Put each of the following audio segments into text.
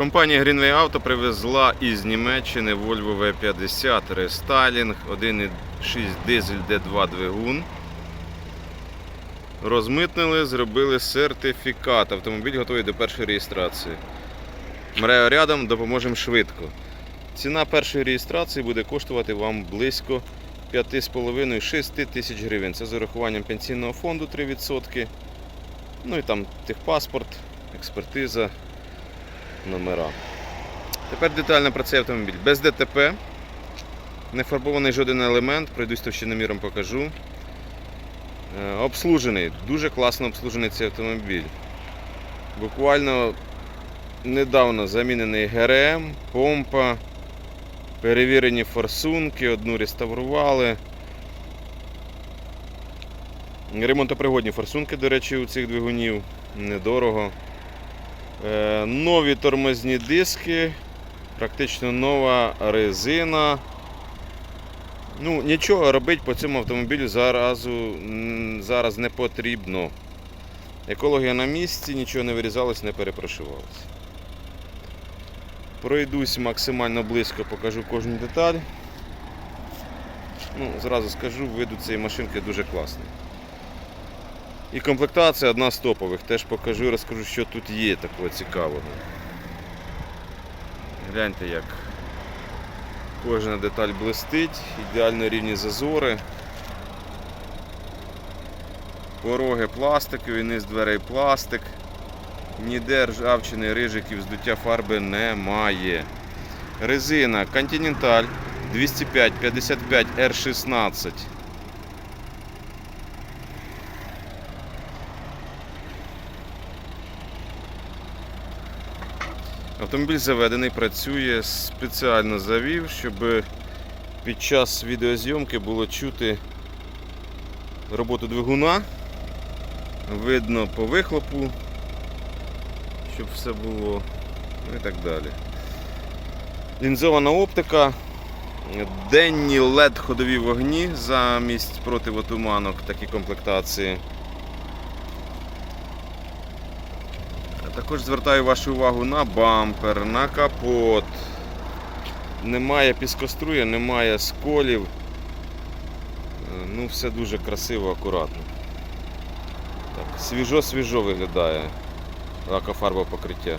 Компанія Greenway Auto привезла із Німеччини Volvo V50 рестайлінг 1.6 дизель D2 двигун. Розмитнили, зробили сертифікат. Автомобіль готовий до першої реєстрації. Мрео рядом, допоможемо швидко. Ціна першої реєстрації буде коштувати вам близько 5,5-6 тисяч гривень. Це з урахуванням пенсійного фонду 3%. Ну і там техпаспорт, експертиза, номера. Тепер детально про цей автомобіль. Без ДТП, не фарбований жоден елемент, пройдусь товщиноміром покажу. Е, Обслужений, дуже класно обслужений цей автомобіль. Буквально недавно замінений ГРМ, помпа, перевірені форсунки, одну реставрували. Ремонтопригодні форсунки, до речі, у цих двигунів недорого. Е, Нові тормозні диски, практично нова резина. Ну, нічого робити по цьому автомобілю зараз, зараз не потрібно. Екологія на місці, нічого не вирізалось, не перепрошивалось. Пройдусь максимально близько, покажу кожну деталь. Ну, зразу скажу, виду цієї машинки дуже класний. І комплектація одна з топових. Теж покажу і розкажу, що тут є такого цікавого. Гляньте як кожна деталь блистить, ідеально рівні зазори. Пороги пластикові, низ дверей пластик. Ніде ржавчини, рижиків, здуття фарби немає. Резина Continental 205 55 R16. Автомобіль заведений, працює, спеціально завів, щоб під час відеозйомки було чути роботу двигуна, видно по вихлопу, щоб все було ну і так далі. Лінзована оптика, денні LED ходові вогні замість противотуманок, такі комплектації. Також звертаю вашу увагу на бампер, на капот. Немає піскоструя, немає сколів. Е, Ну, все дуже красиво, акуратно. Свіжо-свіжо виглядає лакофарбове покриття.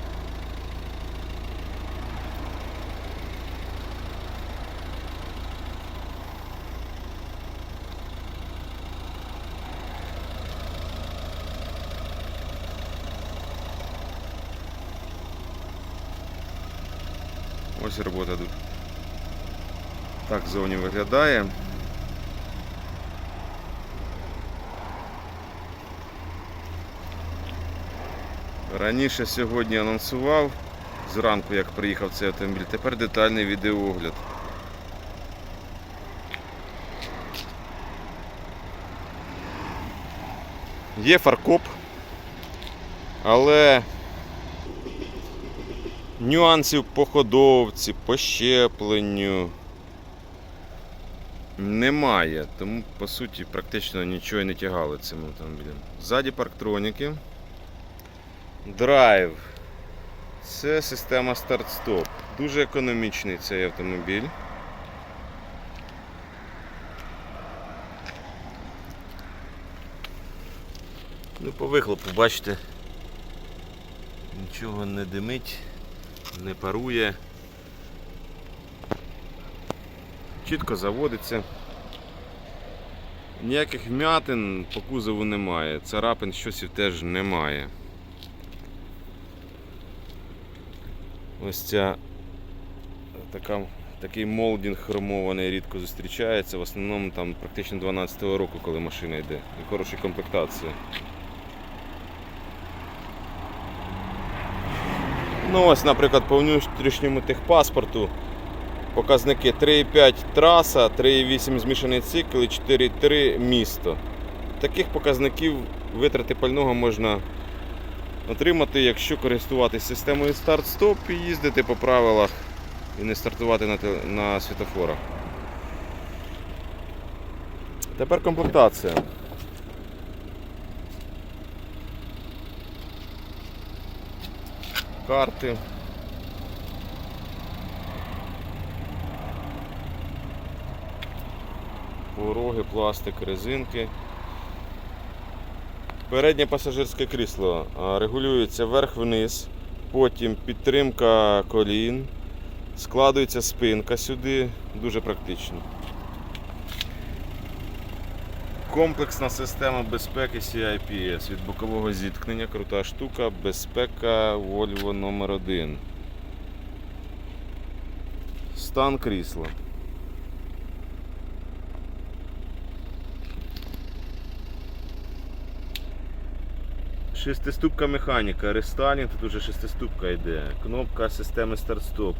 Ось робота тут. Так зовні виглядає. Раніше сьогодні анонсував зранку, як приїхав цей автомобіль. Тепер детальний відеоогляд. Є фаркоп, але нюансів по ходовці, по щепленню немає. Тому по суті практично нічого і не тягали цим автомобілем. Ззаді парктроніки. Драйв. Це система старт-стоп. Дуже економічний цей автомобіль. Ну, по вихлопу, бачите, нічого не димить, не парує. Чітко заводиться. Ніяких вмятин по кузову немає. Царапин щось теж немає. Ось ця така, такий молдінг хромований рідко зустрічається. В основному там практично 12-го року, коли машина йде. І хороші комплектації. Ну ось, наприклад, по внутрішньому техпаспорту показники 3,5 траса, 3,8 змішаний цикл і 4,3 місто. Таких показників витрати пального можна отримати, якщо користуватись системою старт-стоп і їздити по правилах і не стартувати на, на світофорах. Тепер комплектація. карти. Пороги, пластик, резинки. Переднє пасажирське крісло регулюється вверх-вниз, потім підтримка колін, складується спинка сюди, дуже практично. Комплексна система безпеки CIPS від бокового зіткнення, крута штука, безпека Volvo номер 1 Стан крісла. Шестиступка механіка, рестайлінг, тут уже шестиступка йде. Кнопка системи старт-стоп,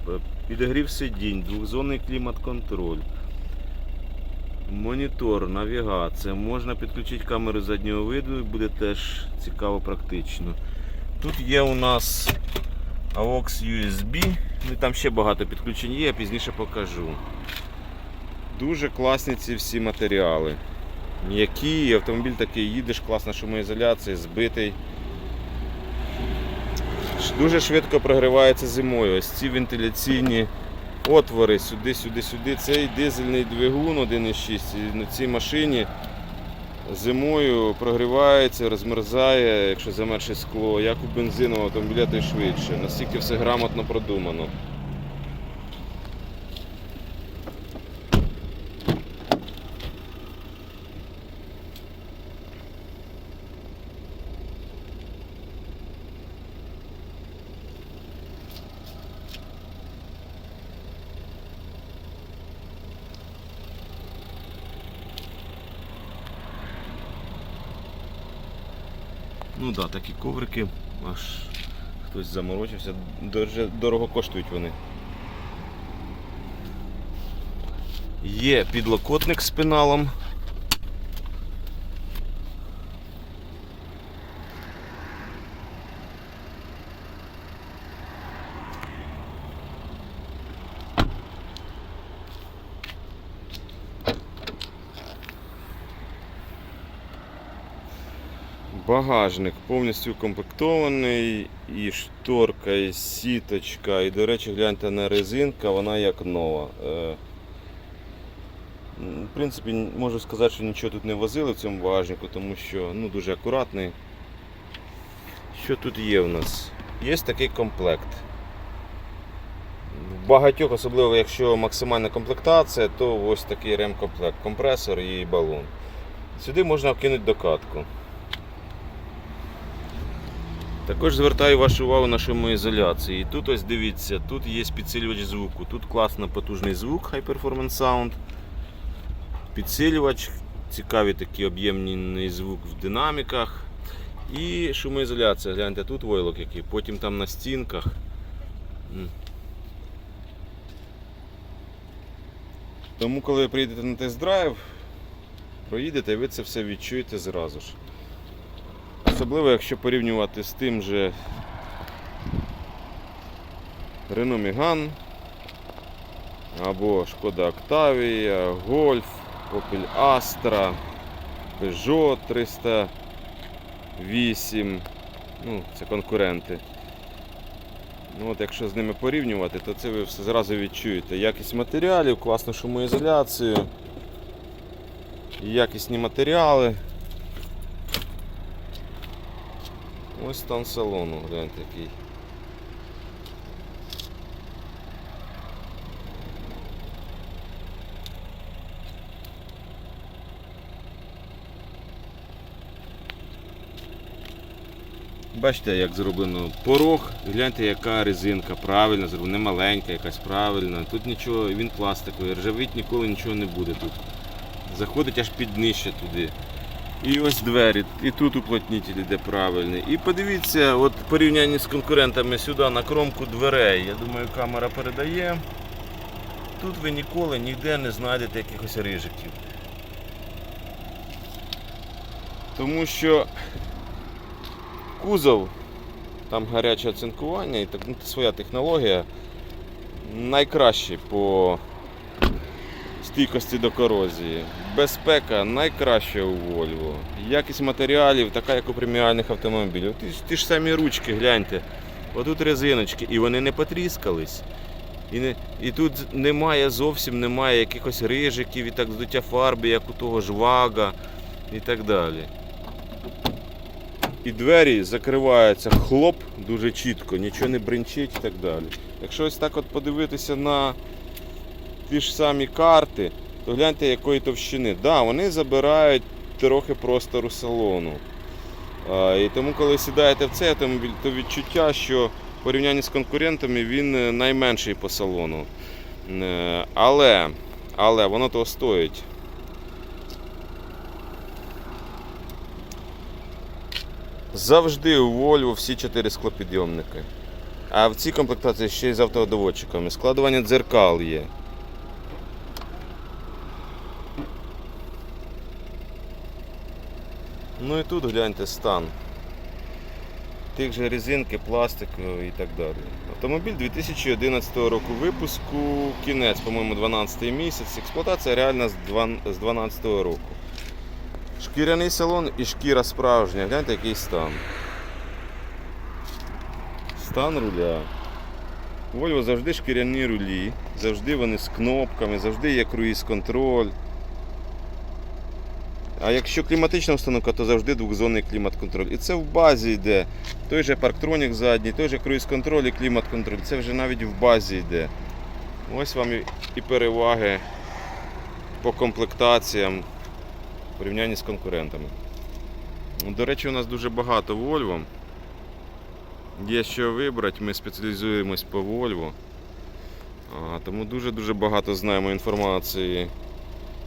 підігрів сидінь, двохзонний клімат-контроль. Монітор, навігація. Можна підключити камеру заднього виду і буде теж цікаво практично. Тут є у нас AUX USB, ну там ще багато підключень є, я пізніше покажу. Дуже класні ці всі матеріали. М'які, автомобіль такий їдеш, класна шумоізоляція, збитий. Дуже швидко прогрівається зимою. Ось ці вентиляційні отвори сюди, сюди, сюди. Цей дизельний двигун 1.6 на цій машині зимою прогрівається, розмерзає, якщо замерше скло, як у бензинового автомобіля, то й швидше. Настільки все грамотно продумано. Ну да, такі коврики, аж хтось заморочився, дуже дорого коштують вони. Є підлокотник з пеналом. Багажник повністю укомплектований, і шторка, і сіточка, і, до речі, гляньте на резинка, вона як нова. Е, В принципі, можу сказати, що нічого тут не возили в цьому багажнику, тому що ну, дуже акуратний. Що тут є в нас? Є такий комплект. В багатьох, особливо якщо максимальна комплектація, то ось такий ремкомплект, компресор і балон. Сюди можна вкинути докатку. Також звертаю вашу увагу на шумоізоляції. Тут ось дивіться, тут є підсилювач звуку. Тут класно потужний звук High Performance Sound. Підсилювач, цікавий такий об'ємний звук в динаміках. І шумоізоляція. Гляньте, тут войлок який, потім там на стінках. Тому коли ви приїдете на тест-драйв, проїдете, ви це все відчуєте зразу ж. Особливо, якщо порівнювати з тим же Renault Megane або Шкода Octavia, Golf, Opel Astra, Peugeot 308. Ну, це конкуренти. Ну, от якщо з ними порівнювати, то це ви все зразу відчуєте. Якість матеріалів, класну шумоізоляцію, якісні матеріали. Ось стан салону, гляньте який. Бачите, як зроблено порог, гляньте, яка резинка правильно зроблена, не маленька, якась правильна. Тут нічого, він пластиковий, ржавить ніколи нічого не буде тут. Заходить аж під днище туди. І ось двері, і тут уплотнитель іде правильний. І подивіться, от порівнянні з конкурентами сюди на кромку дверей. Я думаю, камера передає. Тут ви ніколи ніде не знайдете якихось рижиків. Тому що кузов, там гаряче оцинкування і так, ну, своя технологія найкращий по стійкості до корозії. Безпека найкраща у Volvo. Якість матеріалів така, як у преміальних автомобілів. Ті, ті ж самі ручки, гляньте. Отут резиночки, і вони не потріскались. І, не, і тут немає зовсім немає якихось рижиків і так здуття фарби, як у того ж вага і так далі. І двері закриваються хлоп дуже чітко, нічого не бринчить і так далі. Якщо ось так от подивитися на ті ж самі карти, то гляньте якої товщини. Да, вони забирають трохи простору салону. І тому, коли сідаєте в цей автомобіль, то відчуття, що в порівнянні з конкурентами він е, найменший по салону. Е, Але, але воно того стоїть. Завжди у Volvo всі чотири склопідйомники. А в цій комплектації ще й з автодоводчиками. Складування дзеркал є. Ну і тут гляньте стан. Тих же резинки, пластику і так далі. Автомобіль 2011 року випуску, кінець, по-моєму, 12 місяць. Експлуатація реальна з 12 року. Шкіряний салон і шкіра справжня. Гляньте, який стан. Стан руля. Volvo завжди шкіряні рулі, завжди вони з кнопками, завжди є круїз-контроль. А якщо кліматична установка, то завжди двохзонний клімат-контроль. І це в базі йде. Той же парктронік задній, той же круїз-контроль і клімат-контроль. Це вже навіть в базі йде. Ось вам і- переваги по комплектаціям в порівнянні з конкурентами. До речі, у нас дуже багато Volvo. Є що вибрати, ми спеціалізуємось по Volvo. Тому дуже-дуже багато знаємо інформації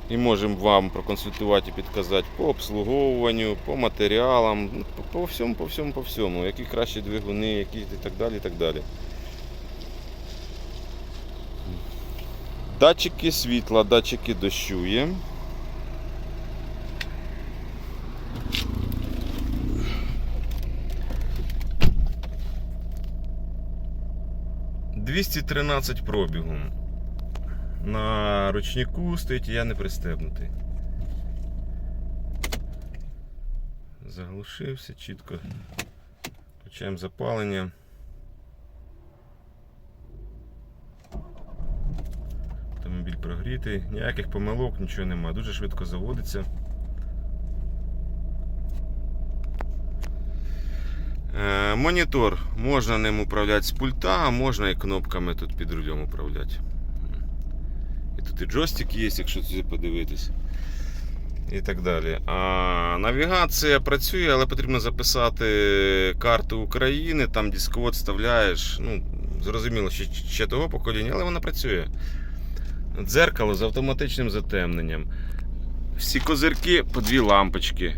і можемо вам проконсультувати і підказати по обслуговуванню, по матеріалам, ну, по, всьому, по всьому, по всьому, які кращі двигуни, які і так далі. І так далі. Датчики світла, датчики дощу є. «213 пробігу. На ручнику стоїть, і я не пристебнутий. Заглушився чітко. Включаємо запалення. Автомобіль прогрітий, ніяких помилок, нічого немає. Дуже швидко заводиться. Е, Монітор можна ним управляти з пульта, а можна і кнопками тут під рулем управляти. Тут і джойстик є, якщо сюди подивитись. І так далі. А навігація працює, але потрібно записати карту України, там дисковод вставляєш. Ну, зрозуміло, що ще того покоління, але вона працює. Дзеркало з автоматичним затемненням. Всі козирки по дві лампочки.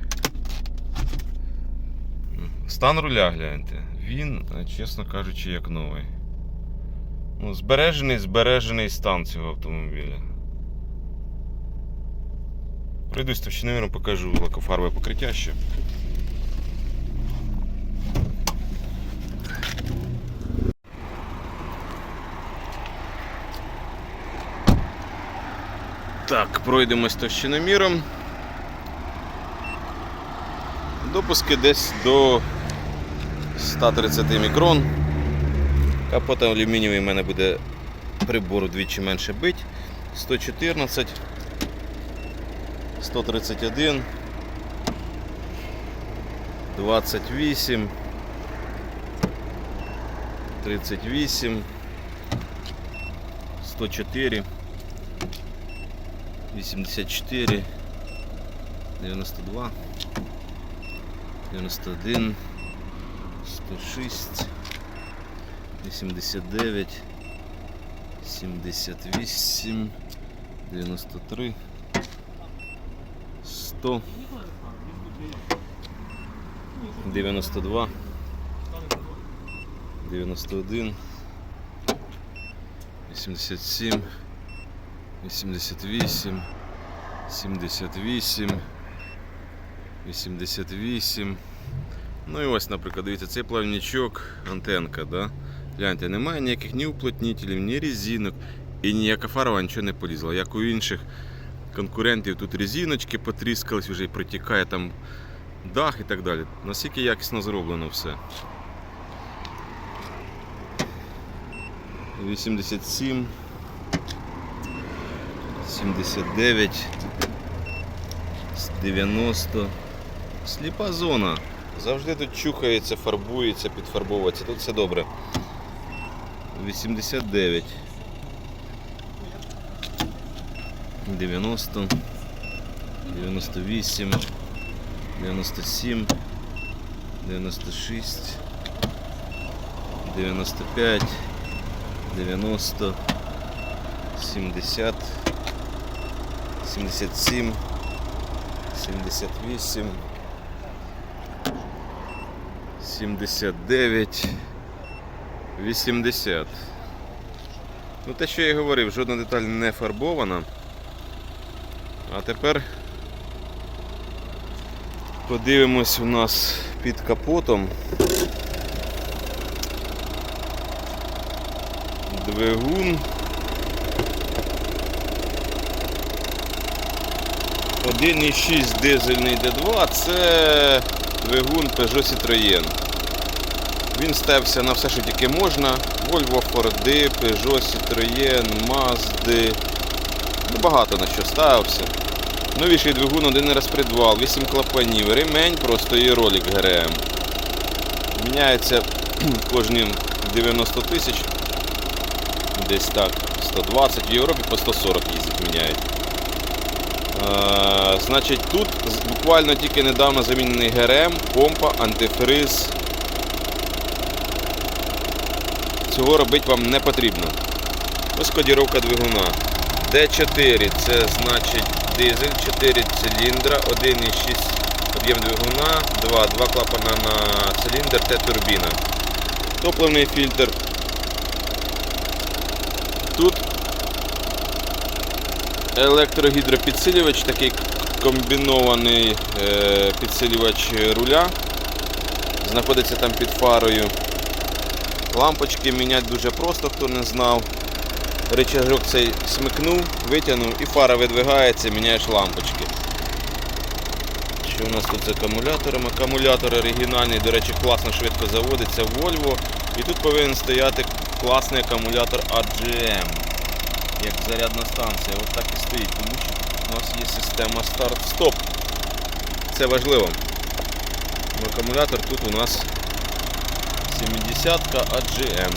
Стан руля гляньте. Він, чесно кажучи, як новий. Ну, збережений, збережений стан цього автомобіля. Пройдусь товщиноміром, покажу лакофарбове покриття ще. Так, пройдемось товщиноміром. Допуски десь до 130 мікрон. Капот алюмінієвий в мене буде прибор удвічі менше бить. 114, 131, 28, 38, 104, 84, 92, 91, 106, 89, 78, 93, 100, 92, 91, 87, 88, 78, 88. Ну і ось, наприклад, дивіться, цей плавничок, антенка, да? Гляньте, немає ніяких ні уплотнителів, ні резинок і ніяка фарба нічого не полізла. Як у інших конкурентів тут резиночки потріскались, вже і протікає там дах і так далі. Наскільки якісно зроблено все. 87, 79, 90. Сліпа зона. Завжди тут чухається, фарбується, підфарбовується. Тут все добре. 89. 90. 98. 97. 96. 95. 90. 70. 77. 78. 79. 80. Ну те, що я і говорив, жодна деталь не фарбована. А тепер подивимось у нас під капотом. Двигун. 1,6 дизельний D2 це двигун Peugeot Citroën. Він ставився на все, що тільки можна. Volvo, Ford, Peugeot, Citroën, Mazda. Ну, багато на що ставився. Новіший двигун, один розпредвал, 8 клапанів, ремень просто і ролик ГРМ. Міняється кожні 90 тисяч. Десь так, 120 в Європі по 140 їздять, міняють. Е, значить, тут буквально тільки недавно замінений ГРМ, помпа, антифриз. Цього робити вам не потрібно. Ось кодіровка двигуна. D4 це значить дизель, 4 циліндра, 1,6 об'єм двигуна, 2, 2 клапана на циліндр, Т турбіна. Топливний фільтр. Тут електрогідропідсилювач, такий комбінований е, підсилювач руля. Знаходиться там під фарою. Лампочки міняти дуже просто, хто не знав. Рычажок цей смикнув, витягнув і фара видвигається, міняєш лампочки. Що у нас тут з акумулятором? Акумулятор оригінальний, до речі, класно швидко заводиться Volvo. І тут повинен стояти класний акумулятор AGM. Як зарядна станція. Ось так і стоїть, тому що у нас є система старт-стоп. Це важливо. Акумулятор тут у нас 70-ка AGM.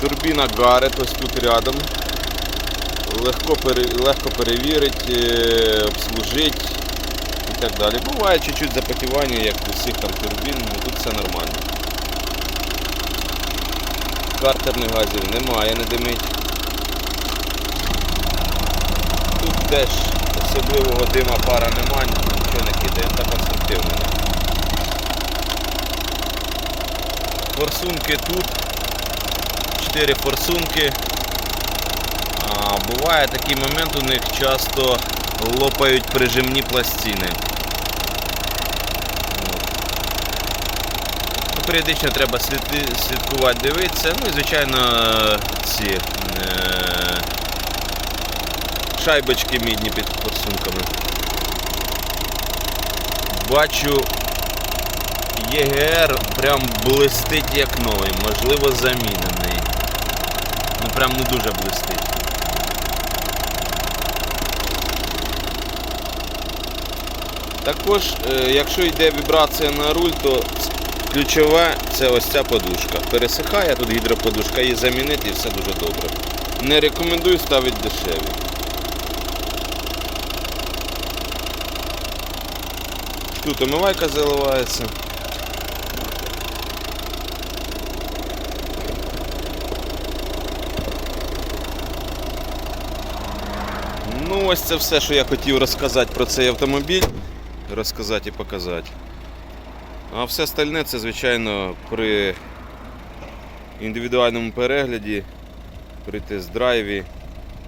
Турбіна Гарет ось тут рядом. Легко, легко перевірити, е, обслужити і так далі. Буває чуть-чуть запотівання, як у всіх там турбін, але тут все нормально. Картерних газів немає, не димить. Тут теж особливого дима пара немає, нічого не кидає, та конструктивно. Форсунки тут. 4 форсунки. А, буває такий момент, у них часто лопають прижимні пластини. Ну, періодично треба слідкувати, дивитися. Ну і звичайно ці е, шайбочки мідні під форсунками. Бачу ЄГР прям блистить як новий, можливо замінений. Ну прям ну дуже блистить. Також, е, якщо йде вібрація на руль, то ключове це ось ця подушка. Пересихає, тут гідроподушка, її замінити і все дуже добре. Не рекомендую ставити дешеві. Тут омивайка заливається. Ну, ось це все, що я хотів розказати про цей автомобіль. Розказати і показати. А все остальне це, звичайно, при індивідуальному перегляді, при тест-драйві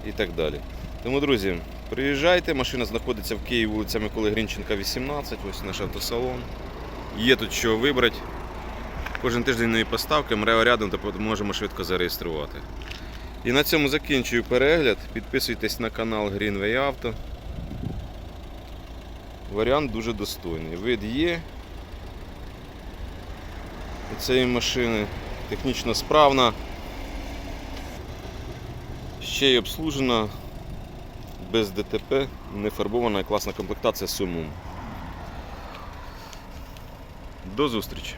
і так далі. Тому, друзі, приїжджайте, машина знаходиться в Києві, вулиця Миколи Грінченка, 18, ось наш автосалон. Є тут що вибрати. Кожен тиждень нові поставки, МРЕО рядом, то можемо швидко зареєструвати. І на цьому закінчую перегляд. Підписуйтесь на канал Greenway Auto. Варіант дуже достойний. Вид є. цієї машини. Технічно справна. Ще й обслужена, без ДТП, не фарбована і класна комплектація сумом. До зустрічі!